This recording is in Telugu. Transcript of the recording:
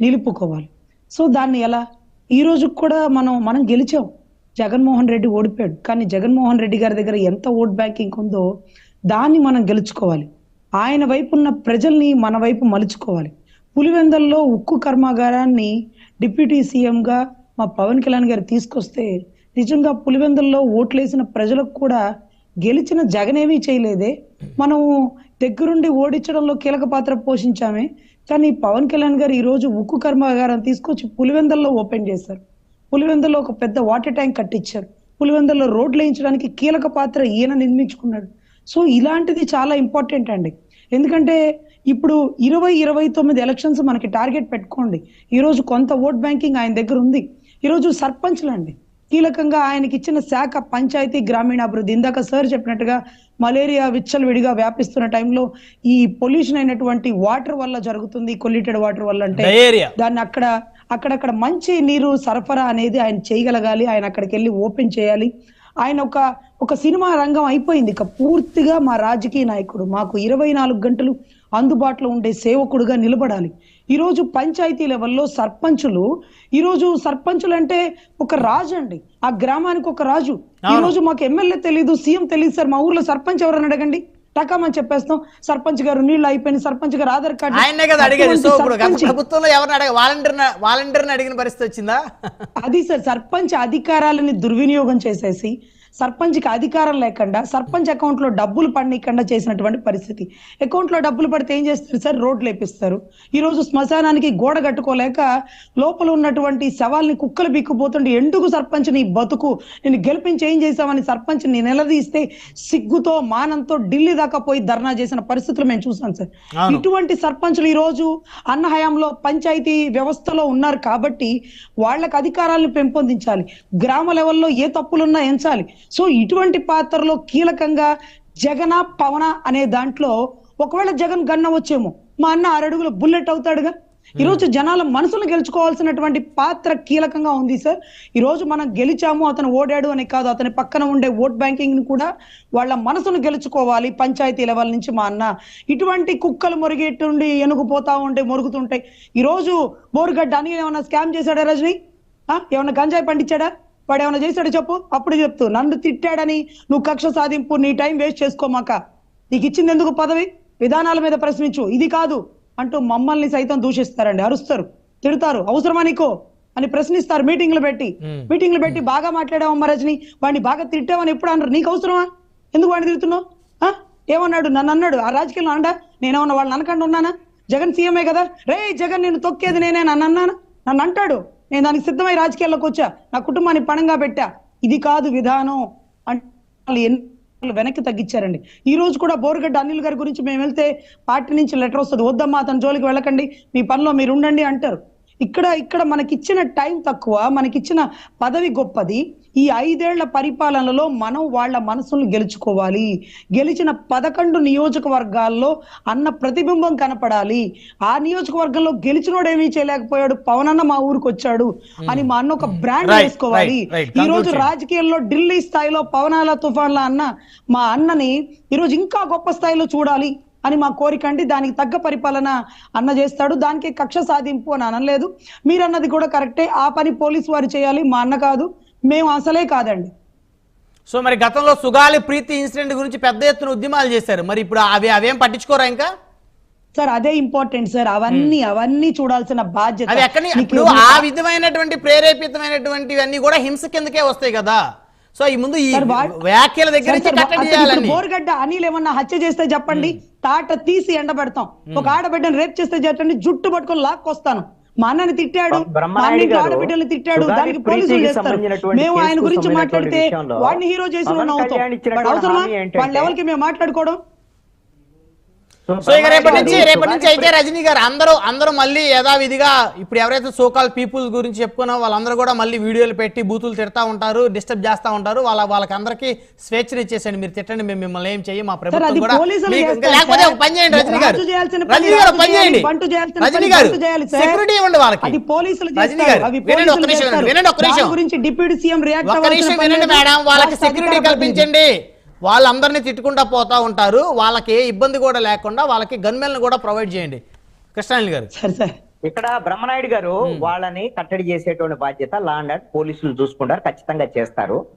నిలుపుకోవాలి. సో దాన్ని ఎలా? ఈ రోజు కూడా మనం మనం గెలిచాం. జగన్మోహన్ రెడ్డి ఓడిపోయాడు. కానీ జగన్మోహన్ రెడ్డి గారి దగ్గర ఎంత ఓట్ బ్యాంకింగ్ ఉందో దాన్ని మనం గెలుచుకోవాలి. ఆయన వైపు ఉన్న ప్రజల్ని మన వైపు మలుచుకోవాలి. పులివెందల్లో ఉక్కు కర్మాగారాన్ని డిప్యూటీ సీఎంగా మా పవన్ కళ్యాణ్ గారు తీసుకొస్తే నిజంగా పులివెందల్లో ఓట్లేసిన ప్రజలకు కూడా గెలిచిన జగన్ ఏమీ చేయలేదే. మనం దగ్గరుండి ఓడించడంలో కీలక పాత్ర పోషించామే. కానీ పవన్ కళ్యాణ్ గారు ఈరోజు ఉక్కు కర్మాగారం తీసుకొచ్చి పులివెందల్లో ఓపెన్ చేశారు. పులివెందల్లో ఒక పెద్ద వాటర్ ట్యాంక్ కట్టించారు. పులివెందల్లో రోడ్లు వేయించడానికి కీలక పాత్ర ఈయన నిర్మించుకున్నాడు. సో ఇలాంటిది చాలా ఇంపార్టెంట్ అండి. ఎందుకంటే ఇప్పుడు ఇరవై ఇరవై తొమ్మిది ఎలక్షన్స్ మనకి టార్గెట్ పెట్టుకోండి. ఈరోజు కొంత ఓట్ బ్యాంకింగ్ ఆయన దగ్గర ఉంది. ఈరోజు సర్పంచ్లు అండి కీలకంగా ఆయనకి ఇచ్చిన శాఖ పంచాయతీ గ్రామీణాభివృద్ధి. ఇందాక సార్ చెప్పినట్టుగా మలేరియా విచ్చలవిడిగా వ్యాపిస్తున్న టైంలో ఈ పొల్యూషన్ అయినటువంటి వాటర్ వల్ల జరుగుతుంది కొల్లిటెడ్ వాటర్ వల్ల అంటే దాన్ని అక్కడ అక్కడక్కడ మంచి నీరు సరఫరా అనేది ఆయన చేయగలగాలి ఆయన అక్కడికి వెళ్ళి ఓపెన్ చేయాలి. ఆయన ఒక ఒక సినిమా రంగం అయిపోయింది. ఇక పూర్తిగా మా రాజకీయ నాయకుడు మాకు ఇరవై నాలుగు గంటలు అందుబాటులో ఉండే సేవకుడుగా నిలబడాలి. ఈరోజు పంచాయతీ లెవెల్లో సర్పంచులు ఈరోజు సర్పంచులు అంటే ఒక రాజు అండి ఆ గ్రామానికి ఒక రాజు. ఈ రోజు మాకు ఎమ్మెల్యే తెలియదు సీఎం తెలియదు సార్. మా ఊర్లో సర్పంచ్ ఎవరని అడగండి? టకామని చెప్పేస్తాం. సర్పంచ్ గారు నీళ్ళు అయిపోయిన సర్పంచ్ గారు ఆధార్ కార్డు ఆయనే కదా అడిగేది. సో ఇప్పుడు ప్రభుత్వంలో ఎవరిని అడగ వాలంటీర్ వాలంటీర్ని అడిగిన పరిస్థితి వచ్చిందా? అది సార్ సర్పంచ్ అధికారాలని దుర్వినియోగం చేసేసి సర్పంచ్కి అధికారం లేకుండా సర్పంచ్ అకౌంట్లో డబ్బులు పడనీయకుండా చేసినటువంటి పరిస్థితి. అకౌంట్లో డబ్బులు పడితే ఏం చేస్తారు సార్? రోడ్లు వేపిస్తారు ఈ రోజు శ్మశానానికి గోడ కట్టుకోలేక లోపల ఉన్నటువంటి శవాల్ని కుక్కలు బిక్కుపోతుంటే ఎందుకు సర్పంచ్ నీ బతుకు? నేను గెలిపించి ఏం చేసామని సర్పంచ్ని నిలదీస్తే సిగ్గుతో మానంతో ఢిల్లీ దాకా పోయి ధర్నా చేసిన పరిస్థితులు మేము చూసాం సార్. ఇటువంటి సర్పంచులు ఈ రోజు అన్న హయాంలో పంచాయతీ వ్యవస్థలో ఉన్నారు కాబట్టి వాళ్ళకి అధికారాలను పెంపొందించాలి. గ్రామ లెవెల్లో ఏ తప్పులున్నా ఎంచాలి. సో ఇటువంటి పాత్రలో కీలకంగా జగన పవన అనే దాంట్లో ఒకవేళ జగన్ గన్న వచ్చేమో మా అన్న ఆరడుగుల బుల్లెట్ అవుతాడుగా? ఈ రోజు జనాల మనసును గెలుచుకోవాల్సినటువంటి పాత్ర కీలకంగా ఉంది సార్. ఈ రోజు మనం గెలిచాము అతను ఓడాడు అని కాదు అతని పక్కన ఉండే ఓట్ బ్యాంకింగ్ని కూడా వాళ్ళ మనసును గెలుచుకోవాలి పంచాయతీ లెవెల్ నుంచి మా అన్న. ఇటువంటి కుక్కలు మురిగేటుండి ఎనుగుపోతా ఉంటే మురుగుతుంటాయి. ఈ రోజు బోరుగడ్డ అని ఏమన్నా స్కామ్ చేశాడా రజని? ఆ? ఏమన్నా గంజాయి పండించాడా? వాడు ఏమైనా చేశాడో చెప్పు? అప్పుడు చెప్తూ నన్ను తిట్టాడని నువ్వు కక్ష సాధింపు నీ టైం వేస్ట్ చేసుకోమాక. నీకు ఇచ్చింది ఎందుకు పదవి? విధానాల మీద ప్రశ్నించు. ఇది కాదు అంటూ మమ్మల్ని సైతం దూషిస్తారండి. అరుస్తారు. తిడతారు. అవసరమా నీకో? అని ప్రశ్నిస్తారు. మీటింగ్లు పెట్టి. మీటింగ్లు పెట్టి బాగా మాట్లాడావమ్మా రజని వాడిని బాగా తిట్టావని ఎప్పుడు అన్నారు నీకు అవసరమా? ఎందుకు వాడిని తిడుతున్నావు? ఆ? ఏమన్నాడు? నన్ను అన్నాడు. ఆ రాజకీయంలో అండా నేనేమన్నా వాళ్ళని అనకుండా ఉన్నానా? జగన్ సీఎంఏ కదా? రే జగన్ నేను తొక్కేది నేనే. నన్ను అన్నానా? నన్ను అంటాడు. నేను దానికి సిద్ధమై రాజకీయాల్లోకి వచ్చా. నా కుటుంబాన్ని పణంగా పెట్టా. ఇది కాదు విధానం. అంటే వెనక్కి తగ్గించారండి. ఈ రోజు కూడా బోరుగడ్డ అనిల్ గారి గురించి మేము వెళ్తే పార్టీ నుంచి లెటర్ వస్తుంది. వద్దమ్మా అతని జోలికి వెళ్ళకండి. మీ పనిలో మీరు ఉండండి అంటారు. ఇక్కడ ఇక్కడ మనకిచ్చిన టైం తక్కువ మనకిచ్చిన పదవి గొప్పది. ఈ ఐదేళ్ళ పరిపాలనలో మనం వాళ్ళ మనసులను గెలుచుకోవాలి. గెలిచిన పదకొండు నియోజకవర్గాల్లో అన్న ప్రతిబింబం కనపడాలి. ఆ నియోజకవర్గంలో గెలిచినోడు ఏమీ చేయలేకపోయాడు. పవన్ అన్న మా ఊరికి వచ్చాడు అని మా అన్న ఒక బ్రాండ్ Right, వేసుకోవాలి. ఈ రోజు. రాజకీయాల్లో ఢిల్లీ స్థాయిలో పవనాల తుఫాన్ల అన్న మా అన్నని ఈరోజు ఇంకా గొప్ప స్థాయిలో చూడాలి అని మా కోరిక అండి. దానికి తగ్గ పరిపాలన అన్న చేస్తాడు. దానికి కక్ష సాధింపు అని అనలేదు. మీరు అన్నది కూడా కరెక్టే. ఆ పని పోలీసు వారు చేయాలి. మా అన్న కాదు. మేము అసలే కాదండి. సో మరి గతంలో సుగాలి ప్రీతి ఇన్సిడెంట్ గురించి పెద్ద ఎత్తున ఉద్యమాలు చేశారు. మరి ఇప్పుడు అవి అవేం పట్టించుకోరా ఇంకా? సార్ అదే ఇంపార్టెంట్ సార్. అవన్నీ అవన్నీ చూడాల్సిన బాధ్యత అది ఎక్కడి మీకు ఇప్పుడు ఆ విధమైనటువంటి ప్రేరేపితమైనటువంటివన్నీ కూడా హింస కిందకే వస్తాయి కదా? సో ఈ ముందు ఈ వ్యాఖ్యల దగ్గర బోరుగడ్డ అనిల్ ఏమన్నా హత్య చేస్తే చెప్పండి. తాట తీసి ఎండబెడతాం. ఒక ఆడబిడ్డను రేప్ చేస్తే చెప్పండి. జుట్టు పట్టుకొని లాక్కొస్తాను. మా అన్నని తిట్టాడు ఆడబిడ్డలు తిట్టాడు దానికి పోలీసులు చేస్తారు. మేము ఆయన గురించి మాట్లాడితే వాడిని హీరో చేసి వాడు అవసరమా? వాళ్ళ లెవెల్కి మేము మాట్లాడుకోవడం? సో ఇక రేపటి నుంచి రేపటి నుంచి అయితే రజనీ గారు అందరూ అందరూ మళ్ళీ యథావిధిగా ఇప్పుడు ఎవరైతే సోకాల్ పీపుల్ గురించి చెప్పుకున్నారో వాళ్ళందరూ కూడా మళ్ళీ వీడియోలు పెట్టి బూతులు తిడతా ఉంటారు డిస్టర్బ్ చేస్తా ఉంటారు. వాళ్ళ వాళ్ళకి అందరికీ స్వేచ్ఛను ఇచ్చేసండి మీరు తిట్టండి మేము మిమ్మల్ని ఏం చెయ్యి మా ప్రభుత్వం అది కూడా లేకపోతే. ఒక పని చేయండి రజనీ గారు. రజనీ గారు పని చేయండి. బంటు చేయాల్సిన రజనీ పని గారు. సెక్యూరిటీ ఇవ్వండి వాళ్ళకి. అది పోలీసులు రజనీ చేస్తారు. గారు వినండి పోలీసులు నిమిషం. వినండి దాని నిమిషం. గురించి డిప్యూటీ సీఎం రియాక్ట్ ఒక్క నిమిషం వినండి మేడం వాళ్ళకి సెక్యూరిటీ కల్పించండి. వాళ్ళందరినీ తిట్టుకుంటా పోతా ఉంటారు. వాళ్ళకి ఏ ఇబ్బంది కూడా లేకుండా వాళ్ళకి గన్మెన్లు కూడా ప్రొవైడ్ చేయండి. కృష్ణాని గారు. సరే సార్. ఇక్కడ బ్రహ్మనాయుడు గారు వాళ్ళని కట్టడి చేసేటువంటి బాధ్యత లా అండ్ ఆర్డర్ పోలీసులు చూసుకుంటారు ఖచ్చితంగా చేస్తారు.